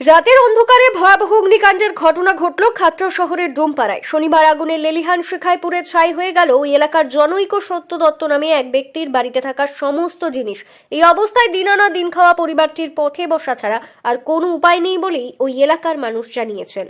রাতের অন্ধকারে ভয়াবহ অগ্নিকাণ্ডের ঘটনা ঘটল খাত্র শহরের ডোমপাড়ায়। শনিবার আগুনের লেলিহান শিখায় ছাই হয়ে গেল ওই এলাকার জনৈক সত্য দত্ত নামে এক ব্যক্তির বাড়িতে থাকা সমস্ত জিনিস। এই অবস্থায় দিনানা দিন খাওয়া পরিবারটির পথে বসা ছাড়া আর কোনো উপায় নেই বলেই ওই এলাকার মানুষ জানিয়েছেন।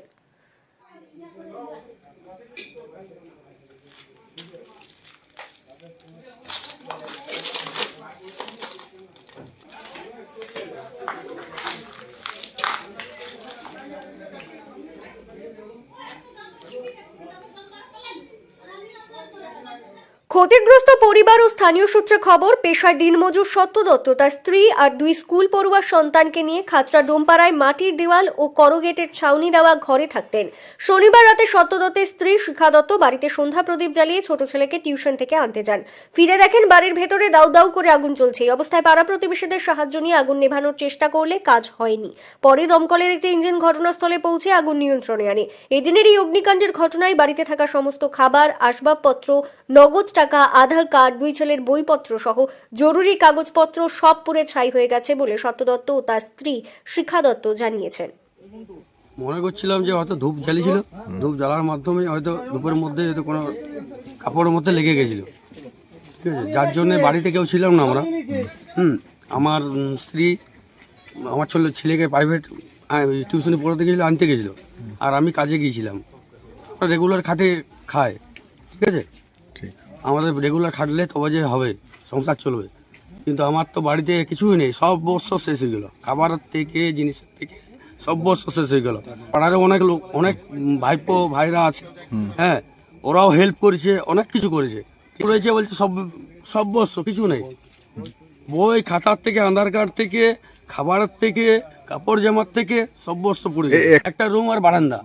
ক্ষতিগ্রস্ত পরিবার ও স্থানীয় সূত্রে খবর, পেশায় দিনমজুর সত্য দত্ত তার স্ত্রী আর দুই স্কুল পড়ুয়ার সন্তানকে নিয়ে খাতড়া ডোমপাড়ায় মাটির দেওয়াল ও করগেটের ছাউনি দেওয়া ঘরে থাকতেন। শনিবার রাতে সত্য দত্তের স্ত্রী শিখা দত্ত বাড়িতে সন্ধ্যা প্রদীপ জ্বালিয়ে ছোট ছেলেকে টিউশন থেকে আনতে যান। ফিরে দেখেন বাড়ির ভেতরে দাউ দাউ করে আগুন চলছে এই অবস্থায় পাড়া প্রতিবেশীদের সাহায্য নিয়ে আগুন নেভানোর চেষ্টা করলে কাজ হয়নি। পরে দমকলের একটি ইঞ্জিন ঘটনাস্থলে পৌঁছে আগুন নিয়ন্ত্রণে আনে। এদিনের এই অগ্নিকাণ্ডের ঘটনায় বাড়িতে থাকা সমস্ত খাবার, আসবাবপত্র, নগদ টাকা আধার কার্ড দুই ছেলের বইপত্র সহ জরুরি কাগজপত্র সব পুড়ে ছাই হয়ে গেছে বলে সত্য দত্ত ও তার স্ত্রী শিখা দত্ত জানিয়েছেন। মনে করছিলাম যে হয়তো ধূপ জ্বালিয়েছিল। ধূপ জ্বালার মাধ্যমে হয়তো ধূপের মধ্যে হয়তো কোনো কাপড়ের মধ্যে লেগে গেছিল। ঠিক আছে? যার জন্য বাড়িতে কেউ ছিলাম না আমরা। হুম। আমার স্ত্রী আমার ছেলে ছেলেকে প্রাইভেট টিউশনে পড়াতে গেছিল আনতে গেছিল। আর আমি কাজে গিয়েছিলাম। রেগুলার খাটে খায় ঠিক আছে? আমাদের রেগুলার খাটলে তবে যে হবে সংসার চলবে। কিন্তু আমার তো বাড়িতে কিছুই নেই সব বর্ষ শেষ হয়ে গেল। খাবার থেকে জিনিসের থেকে সব বর্ষ শেষ হয়ে গেল। পাড়ারে অনেক লোক অনেক ভাইপো ভাইরা আছে হ্যাঁ ওরাও হেল্প করেছে অনেক কিছু করেছে। করেছে বলছে সব সব বর্ষ কিছু নেই। বই খাতার থেকে আধার কার্ড থেকে খাবারের থেকে কাপড় জামার থেকে সব বর্ষ পড়ে একটা রুম আর বারান্দা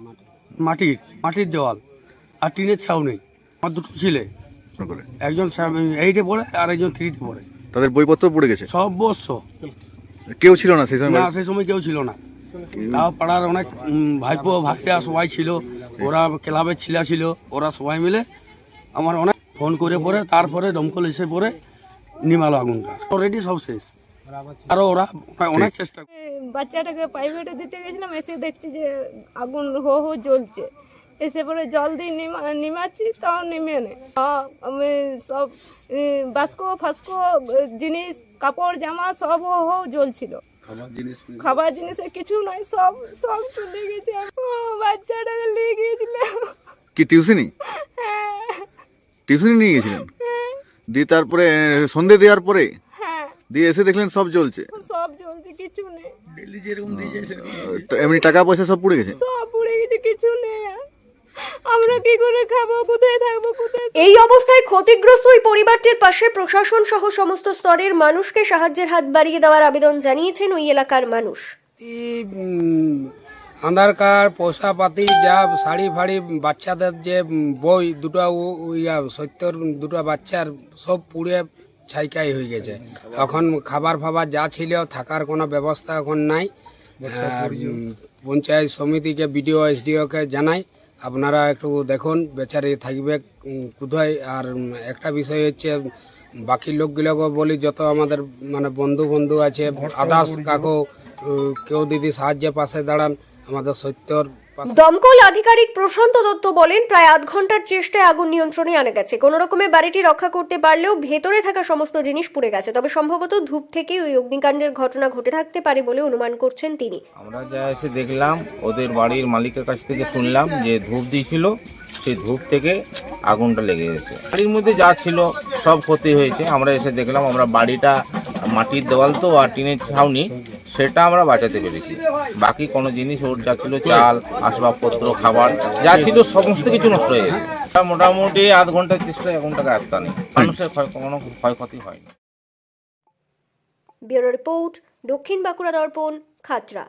মাটির মাটির দেওয়াল আর টিনের ছাউনি আমার দুটো ছেলে। করে। একজন এইটে পড়ে আর একজন থ্রিতে পড়ে। তাদের বইপত্র পড়ে গেছে? সব বর্ষ কেউ ছিল না সেই সময়? না সেই সময় কেউ ছিল না। তাও পাড়ার অনেক ভাইপো ভাইরা সবাই ছিল। ওরা ক্লাবের ছিলা ছিল ওরা সবাই মিলে আমার অনেক ফোন করে পরে তারপরে দমকল এসে পরে নিমালো আগুনটা অলরেডি সব শেষ। আরও ওরা ওরা অনেক চেষ্টা বাচ্চাটাকে প্রাইভেটে দিতে গেছিলাম এসে দেখছি যে আগুন হো হো জ্বলছে। এসে পরে জল দিয়ে নিমা নিমাচ্ছি তাও নেমে আমি সব বাস্কো ফাস্কো জিনিস কাপড় জামা সব হো জ্বলছিল। খাবার জিনিসের কিছু নয় সব সব চলে গেছে। ও, বাচ্চাটাকে নিয়ে গিয়েছিলাম কি টিউশনি? হ্যাঁ। টিউশনি নিয়ে গেছিলেন দিয়ে তারপরে সন্ধে দেওয়ার পরে? হ্যাঁ। দিয়ে এসে দেখলেন সব চলছে সব জ্বলছে কিছু নেই। তো এমনি টাকা পয়সা সব পুড়ে গেছে? সব পুড়ে গেছে কিছু নেই। আমরা কি করে খাব? কোথায় থাকব? কোথায় এই অবস্থায় ক্ষতিগ্রস্ত ওই পরিবারটির পাশে প্রশাসন সহ সমস্ত স্তরের মানুষকে সাহায্যের হাত বাড়িয়ে দেওয়ার আবেদন জানিয়েছেন ওই এলাকার মানুষ। আধার কার্ড পয়সা পাতি যা শাড়ি ফাড়ি বাচ্চাদের যে বই দুটো ইয়া সত্তর দুটো বাচ্চার সব পুড়ে ছাইকাই হয়ে গেছে। এখন খাবার ফাবার যা ছিল থাকার কোনো ব্যবস্থা এখন নাই। আর, পঞ্চায়েত সমিতিকে বিডিও এসডিওকে জানাই। আপনারা একটু দেখুন বেচারি থাকবে কোথায়? আর একটা বিষয় হচ্ছে বাকি লোকগুলোকে বলি যত আমাদের মানে বন্ধু বন্ধু আছে আদাস কাকু কেউ দিদি সাহায্যে পাশে দাঁড়ান আমাদের সত্যর দমকল আধিকারিক প্রশান্ত দত্ত বলেন প্রায় আধ ঘণ্টার চেষ্টায় আগুন নিয়ন্ত্রণে আনা গেছে। কোনো রকমে বাড়িটি রক্ষা করতে পারলেও ভেতরে থাকা সমস্ত জিনিস পুড়ে গেছে। তবে সম্ভবত ধূপ থেকে ওই অগ্নিকাণ্ডের ঘটনা ঘটে থাকতে পারে বলে অনুমান করছেন তিনি। আমরা যা এসে দেখলাম ওদের বাড়ির মালিকের কাছ থেকে শুনলাম যে ধূপ দিয়েছিল সেই ধূপ থেকে আগুনটা লেগে গেছে। বাড়ির মধ্যে যা ছিল সব ক্ষতি হয়েছে। আমরা এসে দেখলাম আমরা বাড়িটা মাটির দেওয়াল তো আর টিনের ছাউনি সেটা আমরা বাঁচাতে পেরেছি। বাকি কোনো জিনিস ওর যা ছিল চাল, আসবাবপত্র, খাবার, যা ছিল সমস্ত কিছু নষ্ট হয়ে গেছে। মোটামুটি আধ ঘণ্টার চেষ্টায় আগুনটাকে রাস্তা নেই। মানুষের কোনো ক্ষয়ক্ষতি হয়নি। ব্যুরো রিপোর্ট, দক্ষিণ বাঁকুড়া দর্পণ খাতড়া